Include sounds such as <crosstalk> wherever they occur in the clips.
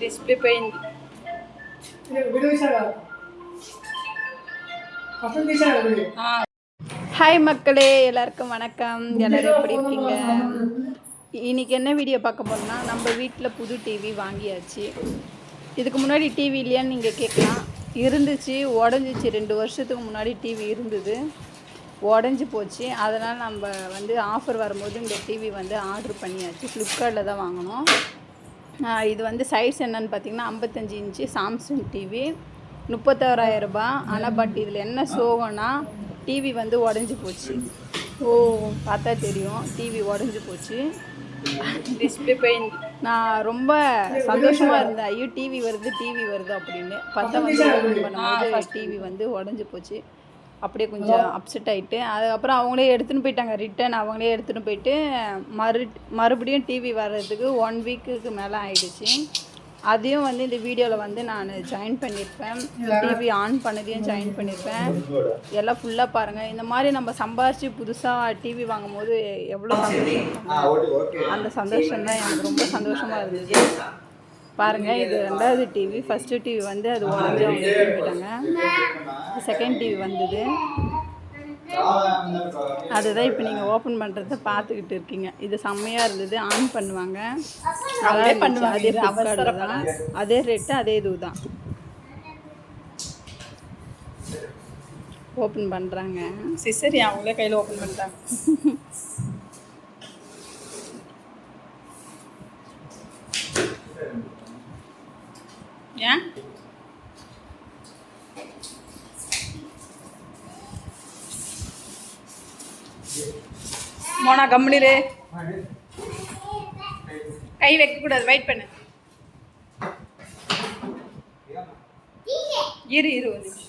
Display పోయింది video తీసాడు first తీసాడు వీడియో ஹாய் மக்களே எல்லாருக்கும் வணக்கம் எல்லாரும் எப்படி இருக்கீங்க இன்னைக்கு என்ன வீடியோ பார்க்க போறோம்னா நம்ம வீட்டில் புது டிவி வாங்கியாச்சு இதுக்கு முன்னாடி டிவி இல்லையான்னு நீங்கள் கேட்கலாம் இருந்துச்சு உடஞ்சிச்சு ரெண்டு வருஷத்துக்கு முன்னாடி டிவி இருந்தது உடஞ்சி போச்சு அதனால் நம்ம வந்து ஆஃபர் வரும்போது இந்த டிவி வந்து ஆர்டர் பண்ணியாச்சு ஃப்ளிப்கார்ட்டில் தான் வாங்கினோம் ஆஹ் இது வந்து சைஸ் என்னன்னு பார்த்தீங்கன்னா ஐம்பத்தஞ்சு இன்ச்சு சாம்சங் டிவி முப்பத்தாறாயிரம் ரூபாய். ஆனால் பட் இதில் என்ன சோகம்னா டிவி வந்து உடஞ்சி போச்சு. ஓ பார்த்தா தெரியும். டிவி உடஞ்சி போச்சு. டிஸ்பிளே போயிருந்து நான் ரொம்ப சந்தோஷமாக இருந்தேன். ஐயோ டிவி வருது டிவி வருது அப்படின்னு. பார்த்தா வந்து பண்ணும்போது டிவி வந்து உடஞ்சி போச்சு. அப்படியே கொஞ்சம் அப்செட் ஆகிட்டு அதுக்கப்புறம் அவங்களே எடுத்துன்னு போயிட்டாங்க ரிட்டன் அவங்களே எடுத்துன்னு போயிட்டு மறு மறுபடியும் டிவி வர்றதுக்கு ஒன் வீக்குக்கு மேலே ஆயிடுச்சு. அதையும் வந்து இந்த வீடியோவில் வந்து நான் ஜாயின் பண்ணியிருப்பேன் டிவி ஆன் பண்ணதையும் ஜாயின் பண்ணியிருப்பேன் எல்லாம் ஃபுல்லாக பாருங்கள் இந்த மாதிரி நம்ம சம்பாரித்து புதுசாக டிவி வாங்கும்போது எவ்வளோ சந்தோஷம். அந்த சந்தோஷம் தான் எனக்கு ரொம்ப சந்தோஷமாக இருந்தது. பாருங்கள் இது ரெண்டாவது டிவி ஃபஸ்ட்டு டிவி வந்து அது உடஞ்சி அவங்க போயிட்டாங்க. செகண்ட் டிவி வந்தது. அதுதான் இப்போ நீங்கள் ஓப்பன் பண்ணுறத பார்த்துக்கிட்டு இருக்கீங்க. இது செம்மையாக இருந்தது. ஆன் பண்ணுவாங்க. அதே பண்ணுவாங்க. அதே தான். அதே ரேட்டு அதே இது தான். ஓப்பன் பண்ணுறாங்க சிசரி அவங்களே கையில் ஓப்பன் பண்ணிட்டாங்க. <laughs> ஏன் மோனா கம்முனிரு. கை வைக்கக்கூடாது. வெயிட் பண்ணு. இரு இரு ஒரு நிமிஷம்.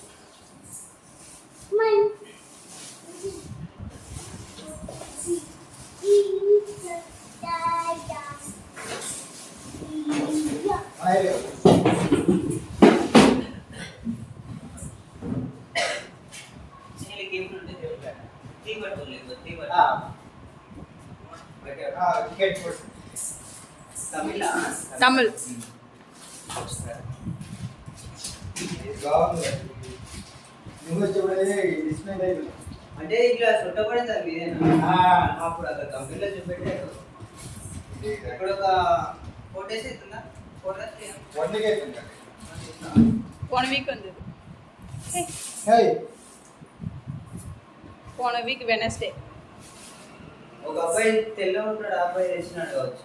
తమిళ. అంటే ఇట్లా చుట్టబడింది అది మీదేనా అప్పుడు అక్కడ కంపెనీలో చూపెట్టారు. ఇప్పుడు ఒక ఫోర్ డేస్ అవుతుందా four days one week one week ఉంది. పోన వీక్ వెనస్డే. ఒక అబ్బాయి తెల్ల ఉంటాడు అబ్బాయి వేసినాడు కావచ్చు.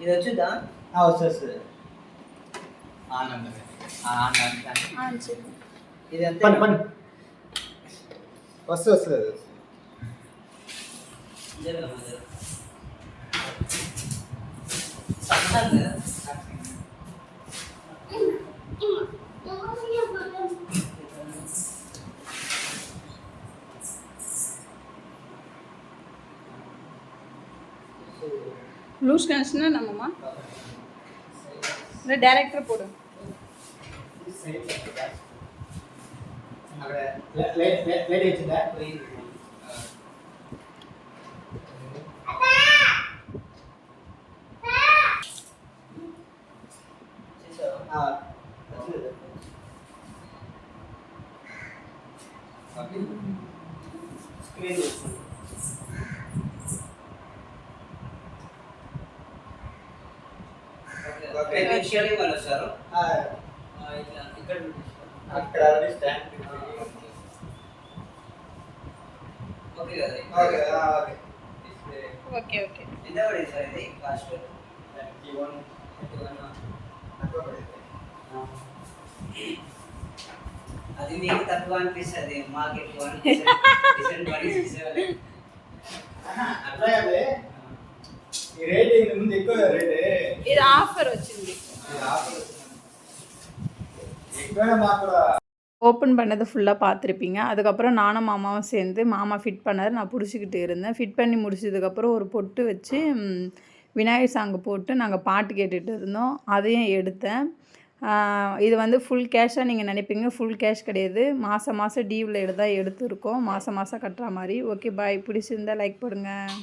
ఇది వచ్చుద్దా? వస్తుంది వస్తుంది ఆనందం ఆనందం ఇది ఎంత? వస్తుంది వస్తుంది. லூஸ் கனெக்ஷனா நம்மம்மா இல்லை டேரக்டர் போடு லைட் லைட் லைட் வச்சுட்டேன் స్క్రీన్ చూసుకో. ఓకే. ఇనిషియల్లీ వాళ్ళు వస్తారు ఆ, ఇట్లా ఇక్కడ అక్కడ ఆల్రెడీ స్టాండ్ ఓకే. కదా ఓకే ఓకే. Okay okay. ఎంత పడింది సార్ ఇది? Cost twenty one. తక్కువ పడింది. అది మీకు తక్కువ అనిపిస్తుంది మాకు ఎక్కువ అనిపిస్తుంది పడి చూసేవాళ్ళు అట్లా కాదే ఈ రేట్ ఇంత ముందు ఎక్కువ రేటే ఇది ఆఫర్ వచ్చింది ఎక్కువ మాకు ஓப்பன் பண்ணதை ஃபுல்லாக பார்த்துருப்பீங்க அதுக்கப்புறம் நானும் மாமாவும் சேர்ந்து மாமா ஃபிட் பண்ணார் நான் பிடிச்சிக்கிட்டு இருந்தேன் ஃபிட் பண்ணி முடிச்சதுக்கப்புறம் ஒரு பொட்டு வச்சு ம், விநாயகர் சாங்கு போட்டு நாங்கள் பாட்டு கேட்டுட்டு இருந்தோம் அதையும் எடுத்தேன் இது வந்து ஃபுல் கேஷாக நீங்கள் நினைப்பீங்க. ஃபுல் கேஷ் கிடையாது. மாதம் மாதம் டியூவில் தான் எடுத்துருக்கோம். மாதம் மாதம் கட்டுற மாதிரி. ஓகே பாய் பிடிச்சிருந்தா லைக் பண்ணுங்கள்